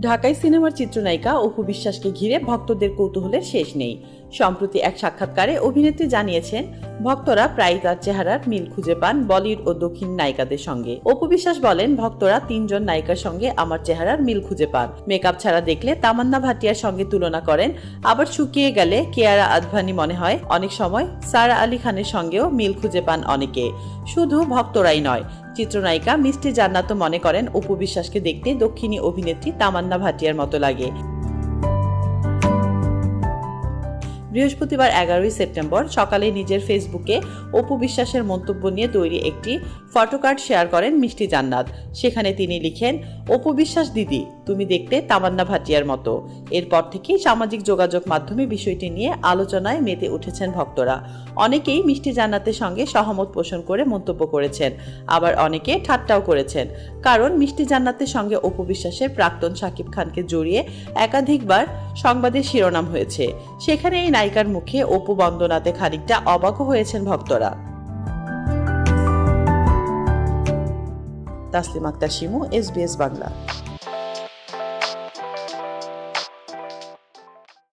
ঢাকাই সিনেমার চিত্রনায়িকা অপু বিশ্বাসকে ঘিরে ভক্তদের কৌতূহলের শেষ নেই। সম্প্রতি এক সাক্ষাৎকারে অভিনেত্রী জানিয়েছেন, ভক্তরা প্রায় তার চেহারার মিল খুঁজে পান বলিউড ও দক্ষিণ নায়িকাদের সঙ্গে। অপু বিশ্বাস বলেন, ভক্তরা তিনজন নায়িকার সঙ্গে আমার চেহারার মিল খুঁজে পান। মেকআপ ছাড়া দেখলে তামান্না ভাটিয়ার সঙ্গে তুলনা করেন। আবার শুকিয়ে গেলে কেয়ারা আদভানি মনে হয়। অনেক সময় সারা আলী খানের সঙ্গেও মিল খুঁজে পান অনেকে। শুধু ভক্তরাই নয়, চিত্রনায়িকা মিষ্টি জান্নাতও মনে করেন, অপু বিশ্বাসকে দেখতে দক্ষিণী অভিনেত্রী তামান্না ভাটিয়ার মতো লাগে। বৃহস্পতিবার এগারোই সেপ্টেম্বর সকালে নিজের ফেসবুকে অপু বিশ্বাসের মন্তব্য নিয়ে তৈরি একটি ফটোকার্ড শেয়ার করেন মিষ্টি জান্নাত। সেখানে তিনি লিখেন, অপু বিশ্বাস দিদি, তুমি দেখতে তামান্না ভাটিয়ার মতো। এরপর থেকেই সামাজিক যোগাযোগ মাধ্যমে বিষয়টি নিয়ে আলোচনায় মেতে উঠেছেন ভক্তরা। অনেকেই মিষ্টি জান্নাতের সঙ্গে সহমত পোষণ করে মন্তব্য করেছেন, আবার অনেকে ঠাট্টাও করেছেন। কারণ মিষ্টি জান্নাতের সঙ্গে অপু বিশ্বাসের প্রাক্তন শাকিব খানকে জড়িয়ে একাধিকবার সংবাদের শিরোনাম হয়েছে। সেখানে এই নায়িকার মুখে অপু বন্দনাতে খানিকটা অবাকও হয়েছেন ভক্তরা। তাসলিম আক্তার শিমু এসবিএস বাংলা।